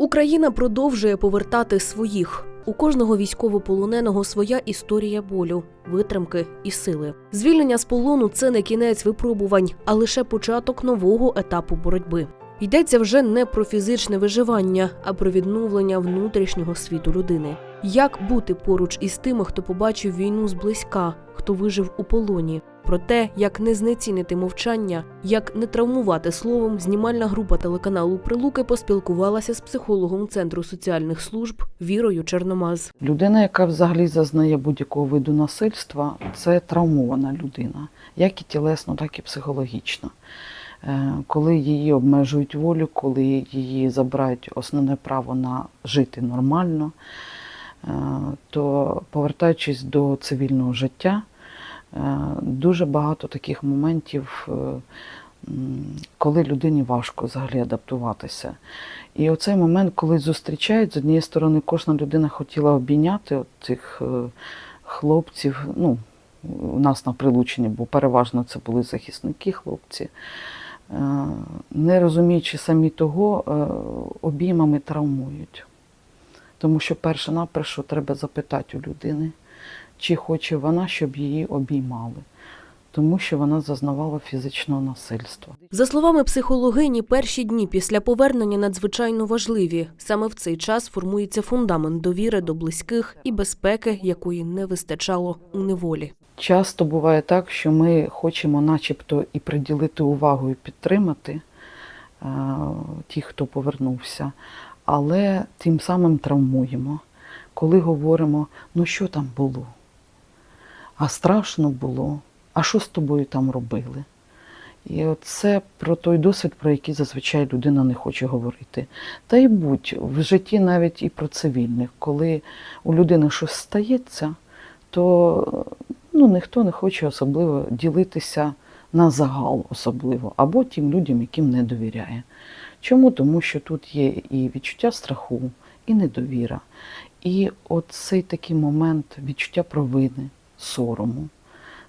Україна продовжує повертати своїх. У кожного військовополоненого своя історія болю, витримки і сили. Звільнення з полону це не кінець випробувань, а лише початок нового етапу боротьби. Йдеться вже не про фізичне виживання, а про відновлення внутрішнього світу людини. Як бути поруч із тими, хто побачив війну зблизька, хто вижив у полоні? Про те, як не знецінити мовчання, як не травмувати словом, знімальна група телеканалу Прилуки поспілкувалася з психологом Центру соціальних служб Вірою Черномаз. Людина, яка взагалі зазнає будь-якого виду насильства, це травмована людина, як і тілесно, так і психологічно. Е, Коли її обмежують волю, коли її забирають основне право на жити нормально, то повертаючись до цивільного життя, е, дуже багато таких моментів, е, коли людині важко взагалі адаптуватися. І оцей момент, коли зустрічають, з однієї сторони, кожна людина хотіла обійняти цих е, хлопців. Ну, у нас на прилученні, бо переважно це були захисники, хлопці. Е, Не розуміючи самі того, е, обіймами травмують. Тому що перше наперше треба запитати у людини, чи хоче вона, щоб її обіймали, тому що вона зазнавала фізичного насильства. За словами психологині, перші дні після повернення надзвичайно важливі. Саме в цей час формується фундамент довіри до близьких і безпеки, якої не вистачало у неволі. Часто буває так, що ми хочемо начебто і приділити увагу і підтримати е, ті, хто повернувся, але тим самим травмуємо, коли говоримо, ну що там було? А страшно було, а що з тобою там робили? І це про той досвід, про який зазвичай людина не хоче говорити. Та й будь в житті навіть і про цивільних, коли у людини щось стається, то ну, ніхто не хоче особливо ділитися на загал, особливо, або тим людям, яким не довіряє. Чому? Тому що тут є і відчуття страху, і недовіра, і оцей такий момент відчуття провини, сорому.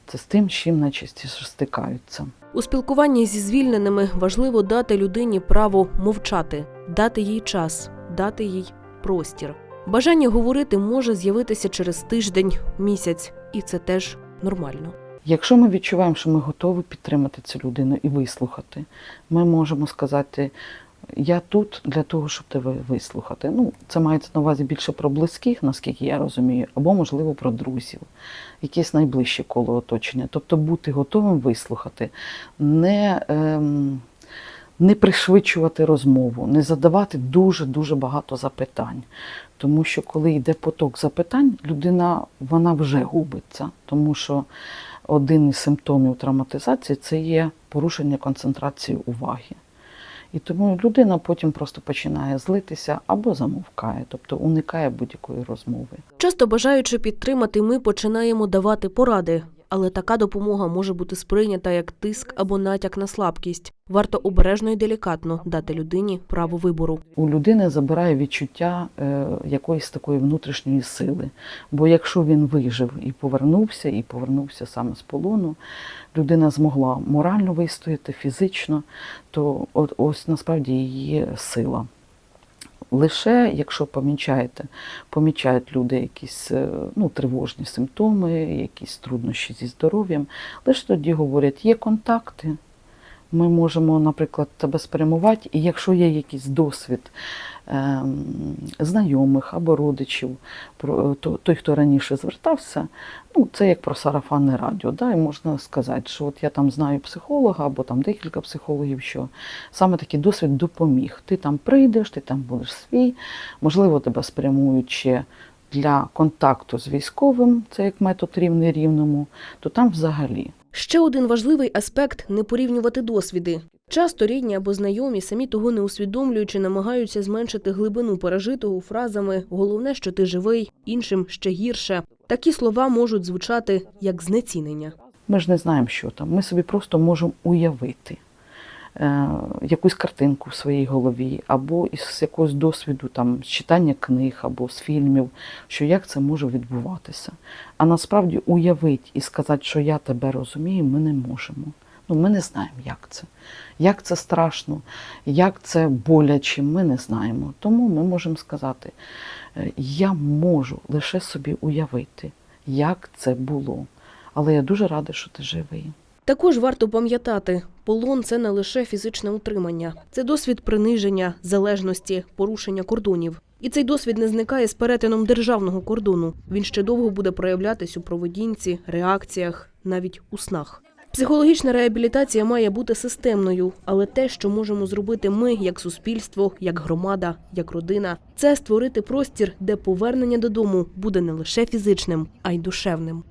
Це з тим, з чим найчастіше стикаються. У спілкуванні зі звільненими важливо дати людині право мовчати, дати їй час, дати їй простір. Бажання говорити може з'явитися через тиждень, місяць, і це теж нормально. Якщо ми відчуваємо, що ми готові підтримати цю людину і вислухати, ми можемо сказати: я тут для того, щоб тебе вислухати. Ну, це мається на увазі більше про близьких, наскільки я розумію, або, можливо, про друзів, якесь найближче коло оточення. Тобто бути готовим вислухати, не, ем, не пришвидшувати розмову, не задавати дуже-дуже багато запитань. Тому що коли йде поток запитань, людина вона вже губиться, тому що один із симптомів травматизації це є порушення концентрації уваги. І тому людина потім просто починає злитися або замовкає, тобто уникає будь-якої розмови. Часто бажаючи підтримати, ми починаємо давати поради, але така допомога може бути сприйнята як тиск або натяк на слабкість. Варто обережно і делікатно дати людині право вибору. У людини забирає відчуття е, якоїсь такої внутрішньої сили. Бо якщо він вижив і повернувся, і повернувся саме з полону, людина змогла морально вистояти, фізично, то от ось насправді її сила. Лише якщо помічаєте, помічають люди якісь е, ну, тривожні симптоми, якісь труднощі зі здоров'ям, лише тоді говорять, є контакти, ми можемо, наприклад, тебе спрямувати, і якщо є якийсь досвід ем, знайомих або родичів, про то, той, хто раніше звертався, ну, це як про сарафанне радіо. Да? І можна сказати, що от я там знаю психолога або там декілька психологів, що саме такий досвід допоміг. Ти там прийдеш, ти там будеш свій, можливо, тебе спрямують для контакту з військовим, це як метод рівний рівному, то там взагалі. Ще один важливий аспект не порівнювати досвіди. Часто рідні або знайомі, самі того не усвідомлюючи, намагаються зменшити глибину пережитого фразами Головне, що ти живий, іншим ще гірше. Такі слова можуть звучати як знецінення. Ми ж не знаємо, що там. Ми собі просто можемо уявити якусь картинку в своїй голові, або із якогось досвіду там, з читання книг або з фільмів, що як це може відбуватися. А насправді уявити і сказати, що я тебе розумію, ми не можемо. Ну, ми не знаємо, як це. Як це страшно, як це боляче, ми не знаємо. Тому ми можемо сказати, е, я можу лише собі уявити, як це було. Але я дуже рада, що ти живий. Також варто пам'ятати, полон це не лише фізичне утримання, це досвід приниження, залежності, порушення кордонів. І цей досвід не зникає з перетином державного кордону. Він ще довго буде проявлятись у поведінці, реакціях, навіть у снах. Психологічна реабілітація має бути системною, але те, що можемо зробити ми, як суспільство, як громада, як родина, це створити простір, де повернення додому буде не лише фізичним, а й душевним.